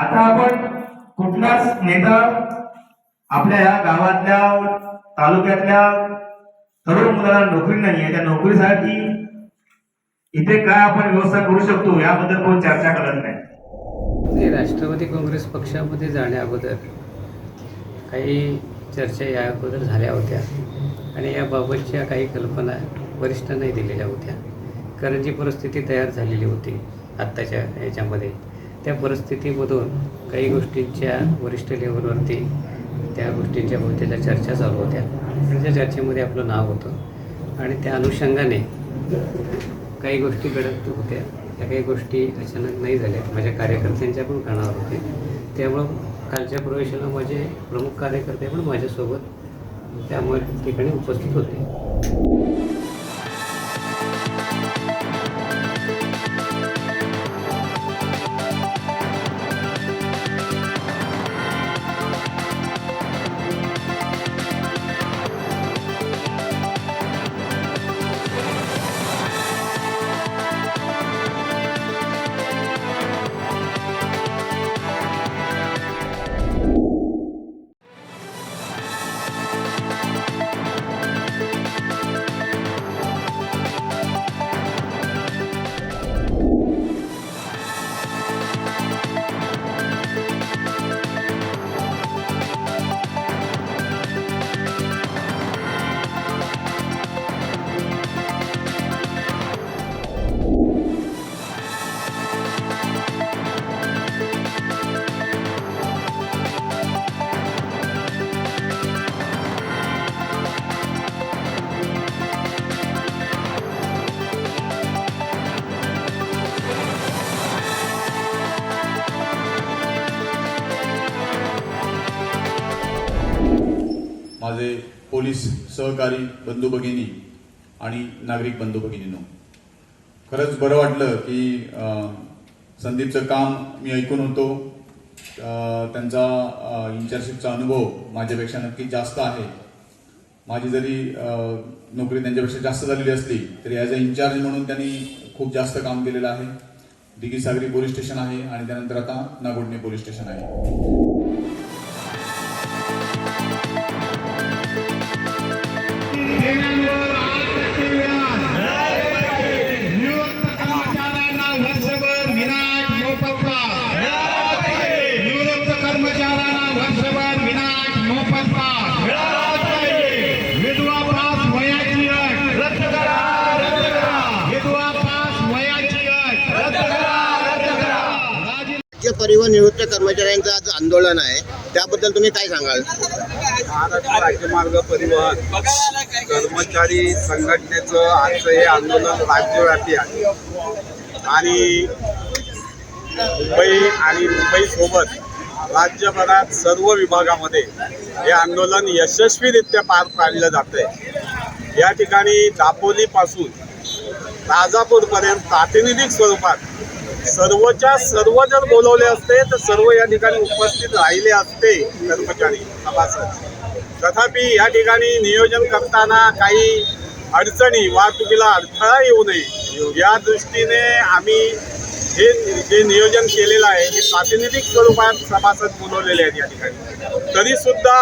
आता आपण कुठलाच नेता आपल्या या गावातल्या तालुक्यातल्या तरुण मुलाला नोकरी नाही आहे त्या नोकरीसाठी इथे काय आपण व्यवस्था करू शकतो याबद्दल कोण चर्चा करत नाही. राष्ट्रवादी काँग्रेस पक्षामध्ये जाण्या अगोदर काही चर्चा या अगोदर झाल्या होत्या. आणि याबाबतच्या काही कल्पना वरिष्ठांनाही दिलेल्या होत्या. कारण जी परिस्थिती तयार झालेली होती आत्ताच्या याच्यामध्ये त्या परिस्थितीमधून काही गोष्टींच्या वरिष्ठ लेवलवरती त्या गोष्टींच्या भोवतीच्या चर्चा चालू होत्या. आणि त्या चर्चेमध्ये आपलं नाव होतं. आणि त्या अनुषंगाने काही गोष्टी घडत होत्या. त्या काही गोष्टी अचानक नाही झाल्या. माझ्या कार्यकर्त्यांच्या पण कानावर होते. त्यामुळं कालच्या प्रवेशाला माझे प्रमुख कार्यकर्ते पण माझ्यासोबत त्यामुळे ठिकाणी उपस्थित होते. माझे पोलीस सहकारी बंधू भगिनी आणि नागरिक बंधू भगिनीनो खरंच बरं वाटलं की संदीपचं काम मी ऐकून होतो. त्यांचा इंटर्नशिपचा अनुभव माझ्यापेक्षा नक्की जास्त आहे. माझी जरी नोकरी त्यांच्यापेक्षा जास्त झालेली असली तरी ॲज अ इन्चार्ज म्हणून त्यांनी खूप जास्त काम केलेलं आहे. दिघी सागरी पोलीस स्टेशन आहे आणि त्यानंतर आता नागोडणे पोलीस स्टेशन आहे. राज्य परिवहन निवृत्त कर्मचाऱ्यांचं आज आंदोलन आहे. त्याबद्दल तुम्ही काय सांगाल? महाराष्ट्र राज्यमार्ग परिवहन कर्मचारी संघटनेचं आजचं हे आंदोलन राज्यव्यापी आहे. आणि मुंबई आणि मुंबईसोबत राज्यभरात सर्व विभागामध्ये हे आंदोलन यशस्वीरित्या पार पाडलं जात आहे या ठिकाणी दापोलीपासून राजापूरपर्यंत प्रातिनिधिक स्वरूपात सर्वच्या सर्व जर बोलवले असते तर सर्व या ठिकाणी उपस्थित राहिले असते कर्मचारी सभासद तथापि या ठिकाणी नियोजन करताना काही अडचणी वाहतुकीला अडथळा येऊ नये या दृष्टीने आम्ही हे जे नियोजन केलेलं आहे हे प्रातिनिधिक स्वरूपात सभासद बोलवलेले आहेत या ठिकाणी. तरीसुद्धा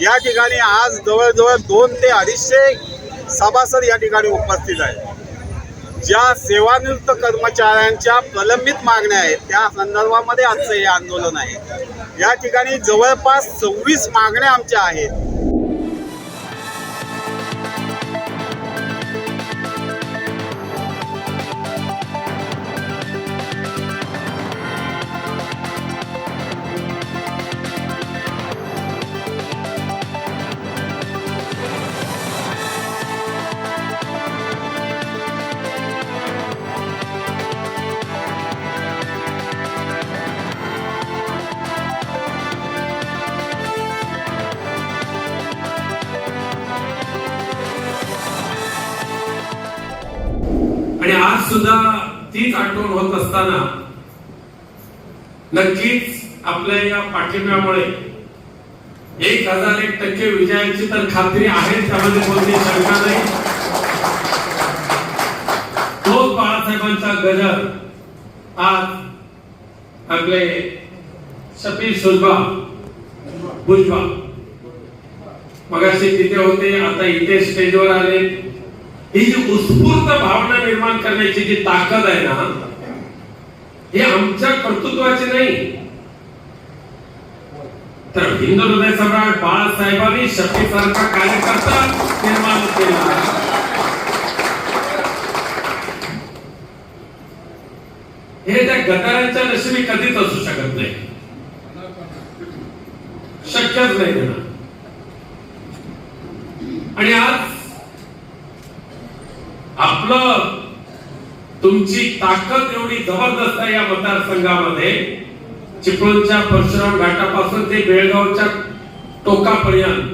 या ठिकाणी आज जवळजवळ दोन ते अडीचशे सभासद या ठिकाणी उपस्थित आहेत. ज्या सेवानिवृत्त कर्मचाऱ्यांच्या प्रलंबित मागण्या आहेत त्या संदर्भामध्ये आजचं हे आंदोलन आहे. या ठिकाणी जवळपास सव्वीस मागण्या आमच्या आहेत. आज सुद्धा तीच आठवण होत असताना नक्कीच आपल्या या पाठिंब्यामुळे एक हजार एक टक्के विजयाची तर खात्री आहे त्यामध्ये कोणती शंका नाही. तोच बाळासाहेबांचा गजर आज आपले शपी सुजबा भुजबा मगाशी तिथे होते आता इथे स्टेजवर आले. ही जी उत्स्फूर्त भावना निर्माण करण्याची जी ताकद आहे ना हे आमच्या कर्तृत्वाची नाही. तर हिंदू हृदय सम्राट बाळासाहेबांनी शक्तीसारखा कार्यकर्ता निर्माण केला. हे त्या गटारांच्या नशिबी कधीच असू शकत नाही. शक्यच नाही ना आणि आज आपलं तुमची ताकद एवढी जबरदस्त आहे या मतदारसंघामध्ये. चिपळूणच्या परशुराम घाटापासून ते बेळगावच्या टोकापर्यंत.